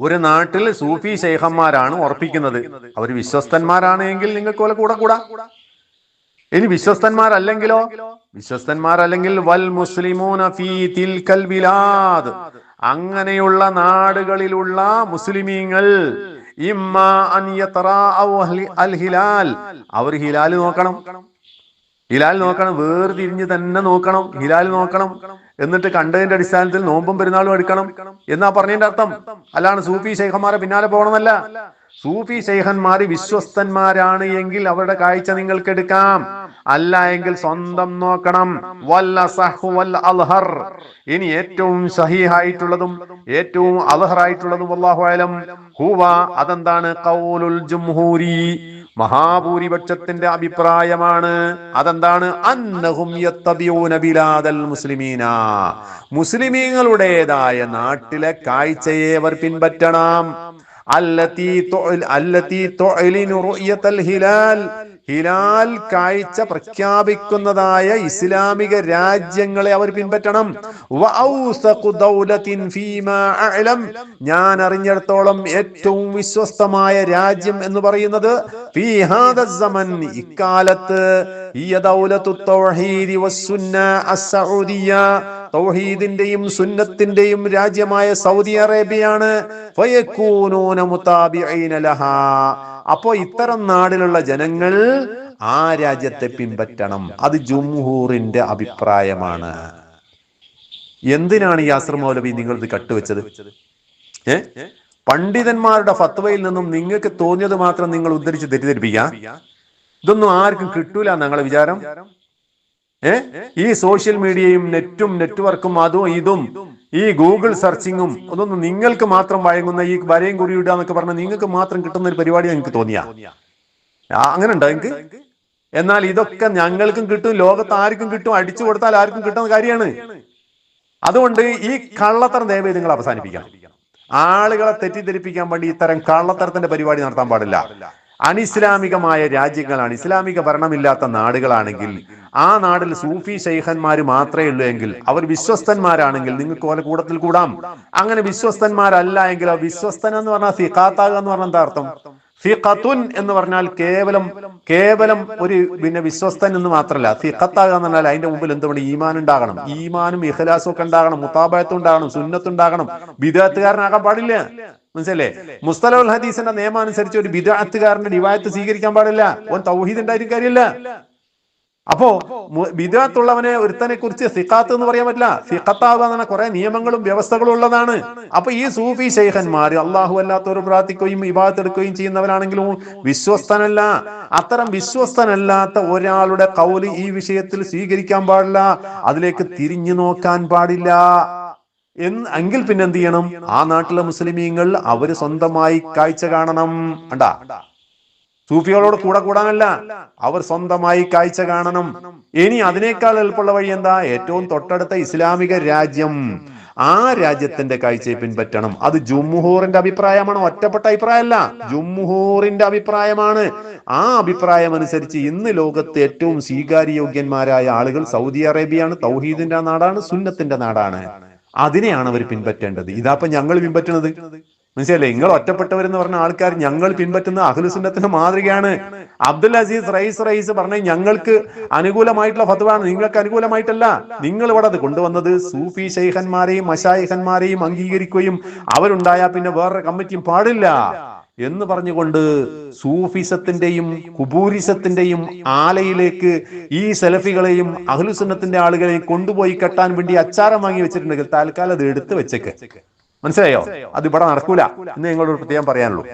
ഒരു നാട്ടിൽ സൂഫി ശൈഖന്മാരാണ് ഉറപ്പിക്കുന്നത്. അവർ വിശ്വസ്തന്മാരാണ് എങ്കിൽ നിങ്ങൾക്ക് പോലെ കൂടെ കൂടാ? ഇനി വിശ്വസ്തന്മാരല്ലെങ്കിലോ? വിശ്വസ്തന്മാരല്ലെങ്കിൽ വൽ മുസ്ലിമൂന ഫീ അങ്ങനെയുള്ള നാടുകളിലുള്ള മുസ്ലിമീങ്ങൾ ഇമ്മ അൻ അൽ ഹിലാൽ. അവർ ഹിലാൽ നോക്കണം. ഹിലാൽ നോക്കണം വേർതിരിഞ്ഞ് തന്നെ നോക്കണം ഹിലാൽ നോക്കണം. എന്നിട്ട് കണ്ടതിന്റെ അടിസ്ഥാനത്തിൽ നോമ്പും പെരുന്നാളും എടുക്കണം എന്നാ പറഞ്ഞതിന്റെ അർത്ഥം. അല്ലാണ്ട് സൂഫി ശൈഖന്മാരെ പിന്നാലെ പോകണമെന്നല്ല സൂഫി ശൈഖന്മാർ വിശ്വസ്തന്മാരാണ് എങ്കിൽ അവരുടെ കാഴ്ച നിങ്ങൾക്ക് എടുക്കാം. അല്ല എങ്കിൽ സ്വന്തം നോക്കണം. അൽഹർ ഇനി ഏറ്റവും സഹീഹായിട്ടുള്ളതും ഏറ്റവും അൽഹറായിട്ടുള്ളതും അല്ലാഹു അലം. ഹുവ അതെന്താണ്? കൗലുൽ ജംഹൂരി. മഹാഭൂരിപക്ഷത്തിന്റെ അഭിപ്രായമാണ്. അതെന്താണ്? അന്നഹും മുസ്ലിമീന. മുസ്ലിമീങ്ങളുടേതായ നാട്ടിലെ കാഴ്ചയെ അവർ പിൻപറ്റണം. അല്ലത്തി അല്ലത്തി ഹിലാൽ ഹിലാൽ കാഴ്ച പ്രഖ്യാപിക്കുന്നതായ ഇസ്ലാമിക രാജ്യങ്ങളെ അവർ പിൻപറ്റണം. ഞാൻ അറിഞ്ഞിടത്തോളം ഏറ്റവും വിശ്വസ്തമായ രാജ്യം എന്ന് പറയുന്നത് ഇക്കാലത്ത് തൗഹീദിന്റെയും സുന്നത്തിന്റെയും രാജ്യമായ സൗദി അറേബ്യയാണ്. അപ്പോ ഇത്തരം നാടിലുള്ള ജനങ്ങൾ ആ രാജ്യത്തെ പിൻപറ്റണം. അത് ജുംഹൂറിന്റെ അഭിപ്രായമാണ്. എന്തിനാണ് ഈ അസ്ര മൗലവി നിങ്ങൾ ഇത് കട്ടുവെച്ചത്? ഏ? പണ്ഡിതന്മാരുടെ ഫത്വയിൽ നിന്നും നിങ്ങൾക്ക് തോന്നിയത് മാത്രം നിങ്ങൾ ഉദ്ധരിച്ച് തെറ്റിദ്ധരിപ്പിക്കാം ഇതൊന്നും ആർക്കും കിട്ടൂല ഞങ്ങളെ വിചാരം? ഏ? ഈ സോഷ്യൽ മീഡിയയും നെറ്റും നെറ്റ്വർക്കും അതും ഇതും ഈ ഗൂഗിൾ സെർച്ചിങ്ങും അതൊന്നും നിങ്ങൾക്ക് മാത്രം വഴങ്ങുന്ന ഈ വരയും കുറിയിടുക എന്നൊക്കെ പറഞ്ഞാൽ നിങ്ങൾക്ക് മാത്രം കിട്ടുന്ന ഒരു പരിപാടി എനിക്ക് തോന്നിയാ. അങ്ങനെ ഉണ്ടോ എനിക്ക് എന്നാൽ ഇതൊക്കെ ഞങ്ങൾക്കും കിട്ടും ലോകത്ത് ആർക്കും കിട്ടും അടിച്ചു കൊടുത്താൽ ആർക്കും കിട്ടുന്ന കാര്യമാണ് അതുകൊണ്ട് ഈ കള്ളത്തരം ദയവേ നിങ്ങൾ അവസാനിപ്പിക്കണം. ആളുകളെ തെറ്റിദ്ധരിപ്പിക്കാൻ വേണ്ടി ഇത്തരം കള്ളത്തരത്തിന്റെ പരിപാടി നടത്താൻ പാടില്ല. അനിസ്ലാമികമായ രാജ്യങ്ങളാണ്. ഇസ്ലാമിക ഭരണമില്ലാത്ത നാടുകളാണെങ്കിൽ ആ നാട്ടിൽ സൂഫി ശൈഖന്മാർ മാത്രമേ ഉള്ളൂ എങ്കിൽ അവർ വിശ്വസ്തന്മാരാണെങ്കിൽ നിങ്ങൾക്ക് ഓല കൂടത്തിൽ കൂടാം. അങ്ങനെ വിശ്വസ്തന്മാരല്ല എങ്കിൽ ആ വിശ്വസ്തൻ എന്ന് പറഞ്ഞാൽ സിഖാത്താക എന്ന് പറഞ്ഞ എന്താ അർത്ഥം? ഫിഖത്തുൻ എന്ന് പറഞ്ഞാൽ കേവലം കേവലം ഒരു പിന്നെ വിശ്വസ്തൻ എന്ന് മാത്രമല്ല ഫിഖത്താക എന്ന് പറഞ്ഞാൽ അതിന്റെ മുമ്പിൽ എന്തുകൊണ്ട് ഈമാൻ ഉണ്ടാകണം. ഈമാനും ഇഖലാസും ഒക്കെ ഉണ്ടാകണം. മുത്താബയത്തും ഉണ്ടാകണം. സുന്നത്തുണ്ടാകണം വിദേഹത്തുകാരനാകാൻ പാടില്ല. മനസ്സിലേ? മുസ്തലഹുൽ ഹദീസിന്റെ നിയമം അനുസരിച്ച് ഒരു ബിദാത്തുകാരന്റെ ഡിവായത്ത് സ്വീകരിക്കാൻ പാടില്ല. ഓൻ തൗഹീദ് ഉണ്ടായിരിക്കും കാര്യമില്ല. അപ്പോ ബിദാത്തുള്ളവനെ ഒരുത്തനെ കുറിച്ച് സിഖാത്ത് എന്ന് പറയാൻ പറ്റില്ല. സിഖത്താവുക എന്ന് പറഞ്ഞാൽ കുറെ നിയമങ്ങളും വ്യവസ്ഥകളും ഉള്ളതാണ്. അപ്പൊ ഈ സൂഫി ശൈഖന്മാർ അള്ളാഹു അല്ലാത്തവർ പ്രാർത്ഥിക്കുകയും വിവാഹത്തെടുക്കുകയും ചെയ്യുന്നവരാണെങ്കിലും വിശ്വസ്തനല്ല. അത്തരം വിശ്വസ്തനല്ലാത്ത ഒരാളുടെ കൗൽ ഈ വിഷയത്തിൽ സ്വീകരിക്കാൻ പാടില്ല. അതിലേക്ക് തിരിഞ്ഞു നോക്കാൻ പാടില്ല. എങ്കിൽ പിന്നെ എന്ത് ചെയ്യണം ആ നാട്ടിലെ മുസ്ലിമീങ്ങൾ അവർ സ്വന്തമായി കാഴ്ച കാണണം. അണ്ടാ സൂഫികളോട് കൂടെ കൂടാനല്ല അവർ സ്വന്തമായി കാഴ്ച കാണണം. ഇനി അതിനേക്കാൾ എളുപ്പമുള്ള വഴി എന്താ? ഏറ്റവും തൊട്ടടുത്ത ഇസ്ലാമിക രാജ്യം. ആ രാജ്യത്തിന്റെ കാഴ്ചയെ പിൻപറ്റണം. അത് ജുംഹൂറിന്റെ അഭിപ്രായമാണ്. ഒറ്റപ്പെട്ട അഭിപ്രായമല്ല. ജുംഹൂറിന്റെ അഭിപ്രായമാണ്. ആ അഭിപ്രായം അനുസരിച്ച് ഇന്ന് ലോകത്ത് ഏറ്റവും സ്വീകാര്യയോഗ്യന്മാരായ ആളുകൾ സൗദി അറേബ്യയാണ് തൗഹീദിന്റെ നാടാണ് സുന്നത്തിന്റെ നാടാണ്. അതിനെയാണ് അവർ പിൻപറ്റേണ്ടത്. ഇതാപ്പം ഞങ്ങൾ പിൻപറ്റുന്നത്. മനസ്സിലല്ലേ നിങ്ങൾ ഒറ്റപ്പെട്ടവരെന്ന് പറഞ്ഞ ആൾക്കാർ ഞങ്ങൾ പിൻപറ്റുന്ന അഖിലുസുന്നത്തിന്റെ മാതൃകയാണ്. അബ്ദുൽ അസീസ് റൈസ് റൈസ് പറഞ്ഞ ഞങ്ങൾക്ക് അനുകൂലമായിട്ടുള്ള ഫത്വാണ്. നിങ്ങൾക്ക് അനുകൂലമായിട്ടല്ല. നിങ്ങൾ ഇവിടെ അത് കൊണ്ടുവന്നത് സൂഫി ശൈഖന്മാരെയും മഷായിഖന്മാരെയും അംഗീകരിക്കുകയും അവരുണ്ടായാൽ പിന്നെ വേറൊരു കമ്മിറ്റിയും പാടില്ല. എന്ന് പറഞ്ഞുകൊണ്ട് സൂഫിസത്തിന്റെയും കുബൂരിസത്തിന്റെയും ആലയിലേക്ക് ഈ സെലഫികളെയും അഹ്ലുസുന്നത്തിന്റെ ആളുകളെയും കൊണ്ടുപോയി കെട്ടാൻ വേണ്ടി അച്ചാരം വാങ്ങി വെച്ചിട്ടുണ്ടെങ്കിൽ തൽക്കാലം അത് എടുത്ത് വെച്ചേക്ക്. മനസ്സിലായോ? അത് ഇവിടെ നടക്കൂല. എന്ന് നിങ്ങളോട് പ്രത്യേകം പറയാനുള്ളൂ.